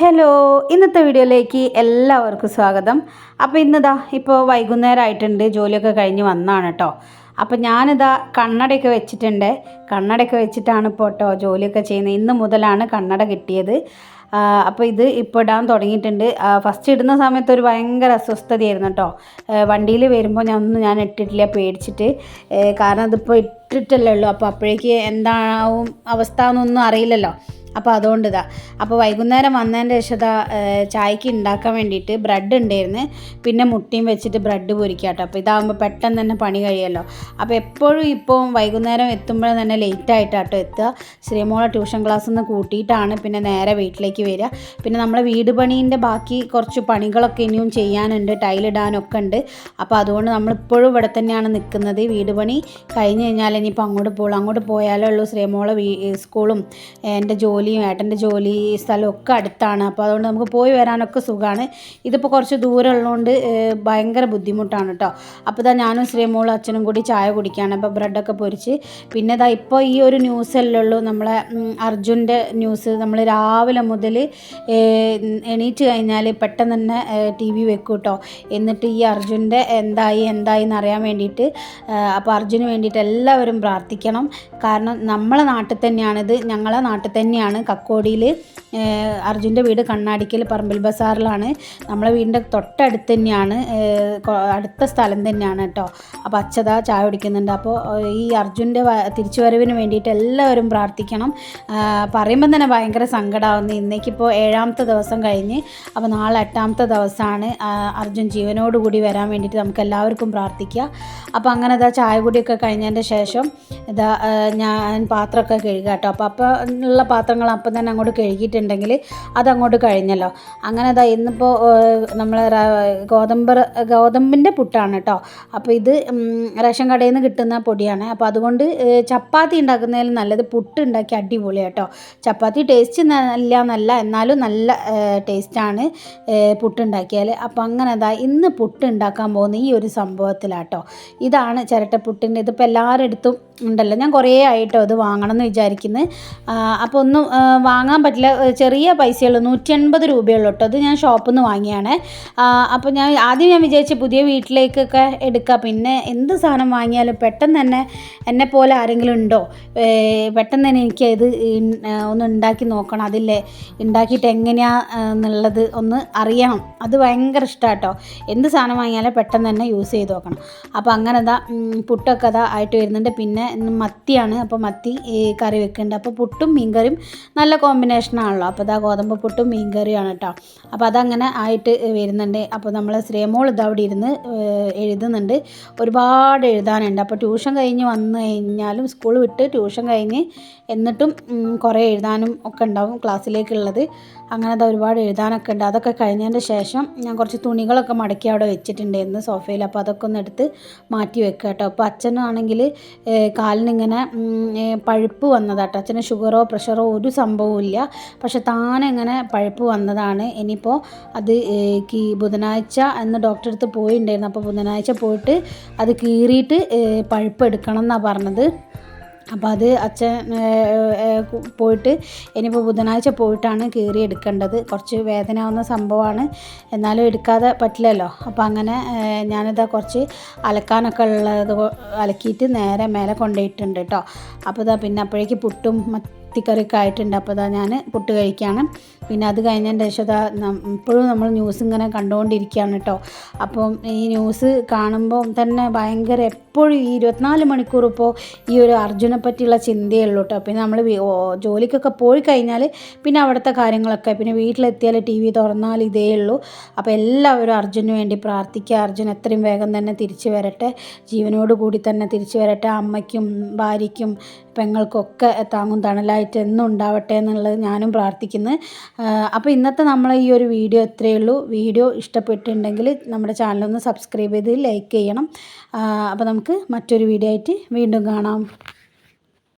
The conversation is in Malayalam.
ഹലോ ഇന്നത്തെ വീഡിയോയിലേക്ക് എല്ലാവർക്കും സ്വാഗതം. അപ്പോൾ ഇന്നിതാ ഇപ്പോൾ വൈകുന്നേരം ആയിട്ടുണ്ട് ജോലിയൊക്കെ കഴിഞ്ഞ് വന്നാണ് കേട്ടോ അപ്പോൾ ഞാനിതാ കണ്ണടയൊക്കെ വെച്ചിട്ടുണ്ട്. കണ്ണടയൊക്കെ വെച്ചിട്ടാണ് ഇപ്പോൾ കേട്ടോ ജോലിയൊക്കെ ചെയ്യുന്നത്. ഇന്ന് മുതലാണ് കണ്ണട കിട്ടിയത്. അപ്പോൾ ഇത് ഇപ്പോൾ ഇടാൻ തുടങ്ങിയിട്ടുണ്ട്. ഫസ്റ്റ് ഇടുന്ന സമയത്ത് ഒരു ഭയങ്കര അസ്വസ്ഥതയായിരുന്നു കേട്ടോ വണ്ടിയിൽ വരുമ്പോൾ ഞാൻ ഒന്നും ഞാൻ ഇട്ടിട്ടില്ല പേടിച്ചിട്ട്. കാരണം അതിപ്പോൾ ഇട്ടിട്ടല്ലേ ഉള്ളൂ. അപ്പോൾ അപ്പോഴേക്ക് എന്താവും അവസ്ഥ എന്നൊന്നും അറിയില്ലല്ലോ. അപ്പോൾ അതുകൊണ്ട് ഇതാ. അപ്പോൾ വൈകുന്നേരം വന്നതിന്റെ ശേഷം ഇതാ ചായക്ക് ഉണ്ടാക്കാൻ വേണ്ടിയിട്ട് ബ്രെഡ് ഉണ്ടായിരുന്നു പിന്നെ മുട്ടിയും വെച്ചിട്ട് ബ്രെഡ് പൊരിക്കാട്ടോ. അപ്പോൾ ഇതാകുമ്പോൾ പെട്ടെന്ന് തന്നെ പണി കഴിയുമല്ലോ അപ്പോൾ എപ്പോഴും ഇപ്പോൾ വൈകുന്നേരം എത്തുമ്പോൾ തന്നെ ലേറ്റ് ആയിട്ടാട്ടോ എത്തുക. ശ്രീമോളെ ട്യൂഷൻ ക്ലാസ്സിൽ നിന്ന് കൂട്ടിയിട്ടാണ് പിന്നെ നേരെ വീട്ടിലേക്ക് വരിക. പിന്നെ നമ്മളെ വീട് പണീന്റെ ബാക്കി കുറച്ച് പണികളൊക്കെ ഇനിയും ചെയ്യാനുണ്ട് ടൈലിടാനൊക്കെ ഉണ്ട് അപ്പോൾ അതുകൊണ്ട് നമ്മളിപ്പോഴും ഇവിടെ തന്നെയാണ് നിൽക്കുന്നത് വീട് പണി കഴിഞ്ഞ് കഴിഞ്ഞാൽ ഇനിയിപ്പോൾ അങ്ങോട്ട് പോകുള്ളൂ അങ്ങോട്ട് പോയാലേ ഉള്ളൂ ശ്രീമോളെ സ്കൂളും എന്റെ ജോലി ജോലിയും ഏട്ടന്റെ ജോലി സ്ഥലവും ഒക്കെ അടുത്താണ്. അപ്പോൾ അതുകൊണ്ട് നമുക്ക് പോയി വരാനൊക്കെ സുഖമാണ്. ഇതിപ്പോൾ കുറച്ച് ദൂരം ഉള്ളതുകൊണ്ട് ഭയങ്കര ബുദ്ധിമുട്ടാണ് കേട്ടോ. അപ്പോൾ ഇതാ ഞാനും ശ്രീമോളും അച്ഛനും കൂടി ചായ കുടിക്കുകയാണ് അപ്പോൾ ബ്രെഡൊക്കെ പൊരിച്ച്. പിന്നെ ഇതാ ഇപ്പോൾ ഈ ഒരു ന്യൂസ് ഉള്ളൂ. നമ്മളെ അർജുന്റെ ന്യൂസ് നമ്മൾ രാവിലെ മുതൽ എണീറ്റ് കഴിഞ്ഞാൽ പെട്ടെന്ന് തന്നെ ടി വി വെക്കും കേട്ടോ. എന്നിട്ട് ഈ അർജുന്റെ എന്തായി എന്തായി എന്നറിയാൻ വേണ്ടിയിട്ട് അപ്പോൾ അർജുന് വേണ്ടിയിട്ട് എല്ലാവരും പ്രാർത്ഥിക്കണം. കാരണം നമ്മളെ നാട്ടിൽ തന്നെയാണിത്. ഞങ്ങളെ നാട്ടിൽ തന്നെയാണ് ആണ് കക്കോടിയിൽ അർജുന്റെ വീട് കണ്ണാടിക്കൽ പറമ്പിൽ ബസാറിലാണ്. നമ്മളെ വീടിന്റെ തൊട്ടടുത്ത് തന്നെയാണ് അടുത്ത സ്ഥലം തന്നെയാണ് കേട്ടോ. അപ്പോൾ അച്ഛത ചായ കുടിക്കുന്നുണ്ട്. അപ്പോൾ ഈ അർജുന്റെ തിരിച്ചു വരവിന് വേണ്ടിയിട്ട് എല്ലാവരും പ്രാർത്ഥിക്കണം. പറയുമ്പോൾ തന്നെ ഭയങ്കര സങ്കടമാവുന്നു ഇന്നേക്കിപ്പോൾ ഏഴാമത്തെ ദിവസം കഴിഞ്ഞ് അപ്പോൾ നാളെ എട്ടാമത്തെ ദിവസമാണ് അർജുൻ ജീവനോടുകൂടി വരാൻ വേണ്ടിയിട്ട് നമുക്ക് എല്ലാവർക്കും പ്രാർത്ഥിക്കുക അപ്പോൾ അങ്ങനെ ഇതാ ചായ കുടിയൊക്കെ കഴിഞ്ഞതിന്റെ ശേഷം ഇതാ ഞാൻ പാത്രമൊക്കെ കഴുകാം കേട്ടോ അപ്പോൾ അപ്പോൾ ഉള്ള പാത്രങ്ങൾ അപ്പം തന്നെ അങ്ങോട്ട് കഴുകിയിട്ടുണ്ടെങ്കിൽ അതങ്ങോട്ട് കഴിഞ്ഞല്ലോ. അങ്ങനെ അതാ ഇന്നിപ്പോൾ നമ്മൾ ഗോതമ്പ് ഗോതമ്പിന്റെ പുട്ടാണ് കേട്ടോ അപ്പോൾ ഇത് റേഷൻ കടയിൽ നിന്ന് കിട്ടുന്ന പൊടിയാണ്. അപ്പോൾ അതുകൊണ്ട് ചപ്പാത്തി ഉണ്ടാക്കുന്നതിൽ നല്ലത് പുട്ട് ഉണ്ടാക്കി അടിപൊളി കേട്ടോ ചപ്പാത്തി ടേസ്റ്റ് നല്ല നല്ല എന്നാലും നല്ല ടേസ്റ്റാണ് പുട്ടുണ്ടാക്കിയാൽ അപ്പോൾ അങ്ങനെ അതാ ഇന്ന് പുട്ട് ഉണ്ടാക്കാൻ പോകുന്ന ഈ ഒരു സംഭവത്തിലാട്ടോ ഇതാണ് ചിരട്ടപ്പുട്ടിന്റെ ഇതിപ്പോൾ എല്ലാവരുടെ അടുത്തും ഉണ്ടല്ലോ. ഞാൻ കുറേ ആയിട്ടോ ഇത് വാങ്ങണം എന്ന് വിചാരിക്കുന്നത് അപ്പോൾ ഒന്നും വാങ്ങാൻ പറ്റില്ല. ചെറിയ പൈസയുള്ളൂ. നൂറ്റി അൻപത് രൂപയുള്ളൂ കേട്ടോ അത് ഞാൻ ഷോപ്പിൽ നിന്ന് വാങ്ങിയാണ് അപ്പോൾ ഞാൻ ആദ്യം ഞാൻ വിചാരിച്ച പുതിയ വീട്ടിലേക്കൊക്കെ എടുക്കുക പിന്നെ എന്ത് സാധനം വാങ്ങിയാലും പെട്ടെന്ന് തന്നെ എന്നെ പോലെ ആരെങ്കിലും ഉണ്ടോ? പെട്ടെന്ന് തന്നെ എനിക്ക് ഇത് ഒന്ന് ഉണ്ടാക്കി നോക്കണം. അതില്ലേ ഉണ്ടാക്കിയിട്ട് എങ്ങനെയാണ് എന്നുള്ളത് ഒന്ന് അറിയണം. അത് ഭയങ്കര ഇഷ്ടമാണ് കേട്ടോ എന്ത് സാധനം വാങ്ങിയാലും പെട്ടെന്ന് തന്നെ യൂസ് ചെയ്ത് നോക്കണം. അപ്പോൾ അങ്ങനെ അതാ പുട്ടൊക്കെ അതാ ആയിട്ട് വരുന്നുണ്ട്. പിന്നെ മത്തിയാണ്. അപ്പോൾ മത്തി കറി വെക്കുന്നുണ്ട് അപ്പോൾ പുട്ടും മീൻകറിയും നല്ല കോമ്പിനേഷനാണല്ലോ അപ്പോൾ ഇതാ ഗോതമ്പ് പുട്ടും മീൻകറിയാണ് കേട്ടോ. അപ്പോൾ അതങ്ങനെ ആയിട്ട് വരുന്നുണ്ട്. അപ്പോൾ നമ്മൾ ശ്രീമോൾ ഇത് അവിടെ ഇരുന്ന് എഴുതുന്നുണ്ട്. ഒരുപാട് എഴുതാനുണ്ട്. അപ്പോൾ ട്യൂഷൻ കഴിഞ്ഞ് വന്നു കഴിഞ്ഞാലും സ്കൂൾ വിട്ട് ട്യൂഷൻ കഴിഞ്ഞ് എന്നിട്ടും കുറേ എഴുതാനും ഒക്കെ ഉണ്ടാവും ക്ലാസ്സിലേക്കുള്ളത്. അങ്ങനത്തെ ഒരുപാട് എഴുതാനൊക്കെ ഉണ്ട്. അതൊക്കെ കഴിഞ്ഞതിന്റെ ശേഷം ഞാൻ കുറച്ച് തുണികളൊക്കെ മടക്കി അവിടെ വെച്ചിട്ടുണ്ടായിരുന്നു സോഫയിൽ. അപ്പോൾ അതൊക്കെ ഒന്ന് എടുത്ത് മാറ്റി വെക്കുക കേട്ടോ. അപ്പോൾ അച്ഛനാണെങ്കിൽ കാലിനിങ്ങനെ പഴുപ്പ് വന്നതാട്ടോ. അച്ഛന് ഷുഗറോ പ്രഷറോ ഒരു സംഭവവും ഇല്ല. പക്ഷെ താനെങ്ങനെ പഴുപ്പ് വന്നതാണ്. ഇനിയിപ്പോൾ അത് കീ ബുധനാഴ്ച എന്ന് ഡോക്ടറെ അടുത്ത് പോയിട്ടുണ്ടായിരുന്നു അപ്പോൾ ബുധനാഴ്ച പോയിട്ട് അത് കീറിയിട്ട് പഴുപ്പ് എടുക്കണം എന്നാണ് പറഞ്ഞത്. അപ്പോൾ അത് അച്ഛൻ പോയിട്ട് ഇനിയിപ്പോൾ ബുധനാഴ്ച പോയിട്ടാണ് കീറി എടുക്കേണ്ടത്. കുറച്ച് വേദന ആവുന്ന സംഭവമാണ്. എന്നാലും എടുക്കാതെ പറ്റില്ലല്ലോ. അപ്പോൾ അങ്ങനെ ഞാനിതാ കുറച്ച് അലക്കാനൊക്കെ ഉള്ളത് അലക്കിയിട്ട് നേരെ മേലെ കൊണ്ടുപോയിട്ടുണ്ട് കേട്ടോ. അപ്പോൾ ഇതാ പിന്നെ അപ്പോഴേക്ക് പുട്ടും മത്തിക്കറിയൊക്കെ ആയിട്ടുണ്ട്. അപ്പോൾ അതാ ഞാൻ പുട്ട് കഴിക്കുകയാണ് പിന്നെ അത് കഴിഞ്ഞതിന്റെ ശേഷം അതാ ഇപ്പോഴും നമ്മൾ ന്യൂസ് ഇങ്ങനെ കണ്ടുകൊണ്ടിരിക്കുകയാണ് കേട്ടോ അപ്പം ഈ ന്യൂസ് കാണുമ്പോൾ തന്നെ ഭയങ്കര എപ്പോഴും ഈ ഇരുപത്തിനാല് മണിക്കൂർ ഇപ്പോൾ ഈ ഒരു അർജുനെ പറ്റിയുള്ള ചിന്തയേ ഉള്ളൂ കേട്ടോ പിന്നെ നമ്മൾ ജോലിക്കൊക്കെ പോയി കഴിഞ്ഞാൽ പിന്നെ അവിടുത്തെ കാര്യങ്ങളൊക്കെ പിന്നെ വീട്ടിലെത്തിയാൽ ടി വി തുറന്നാൽ ഇതേ ഉള്ളൂ. അപ്പോൾ എല്ലാവരും അർജുന് വേണ്ടി പ്രാർത്ഥിക്കുക. അർജുൻ എത്രയും വേഗം തന്നെ തിരിച്ചു വരട്ടെ. ജീവനോട് കൂടി തന്നെ തിരിച്ചു വരട്ടെ. അമ്മയ്ക്കും ഭാര്യയ്ക്കും പെങ്ങൾക്കൊക്കെ താങ്ങും തണലായിട്ട് എന്നും ഉണ്ടാവട്ടെ എന്നുള്ളത് ഞാനും പ്രാർത്ഥിക്കുന്നു. അപ്പോൾ ഇന്നത്തെ നമ്മൾ ഈ ഒരു വീഡിയോ എത്രയേ ഉള്ളൂ. വീഡിയോ ഇഷ്ടപ്പെട്ടിട്ടുണ്ടെങ്കിൽ നമ്മുടെ ചാനലൊന്ന് സബ്സ്ക്രൈബ് ചെയ്ത് ലൈക്ക് ചെയ്യണം. അപ്പോൾ നമുക്ക് മറ്റൊരു വീഡിയോ ആയിട്ട് വീണ്ടും കാണാം.